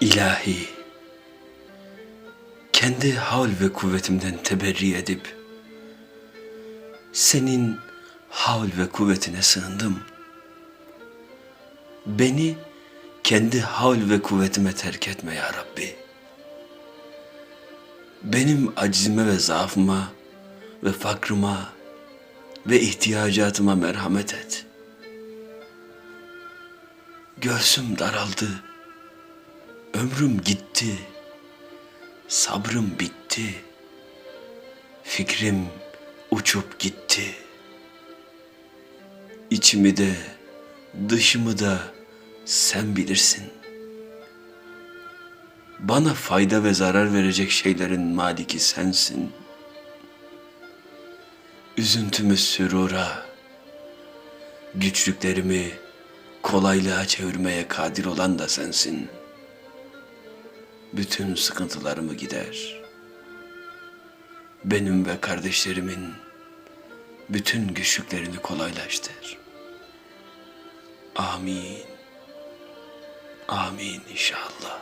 İlahi, kendi havl ve kuvvetimden teberri edip, senin havl ve kuvvetine sığındım. Beni kendi havl ve kuvvetime terk etme ya Rabbi. Benim acizime ve zaafıma ve fakrıma ve ihtiyacatıma merhamet et. Göğsüm daraldı. Ömrüm gitti. Sabrım bitti. Fikrim uçup gitti. İçimi de dışımı da sen bilirsin. Bana fayda ve zarar verecek şeylerin maliki sensin. Üzüntümü sürura, güçlüklerimi kolaylığa çevirmeye kadir olan da sensin. Bütün sıkıntılarımı gider. Benim ve kardeşlerimin bütün güçlüklerini kolaylaştır. Amin. Amin inşallah.